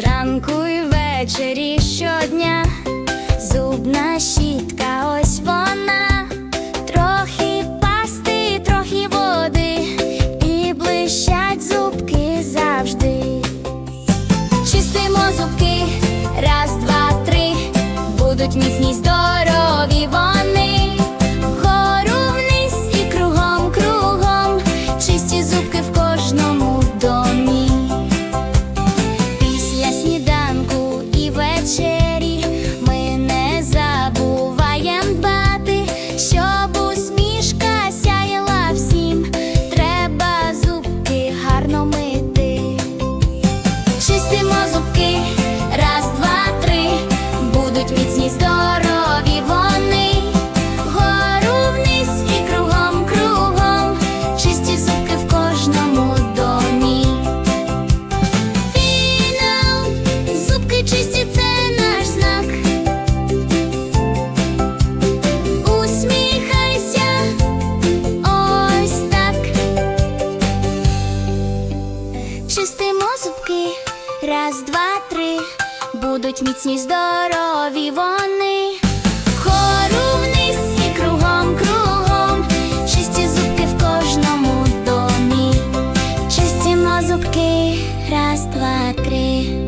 зранку і ввечері щодня, зубна щітка, ось вона, трохи пасти, трохи води, і блищать зубки завжди. Чистимо зубки, раз, два, три, будуть міцні. чистимо зубки, раз, два, три, будуть міцні здорові вони. Хору і кругом, кругом, чисті зубки в кожному домі. Чистимо зубки, раз, два, три.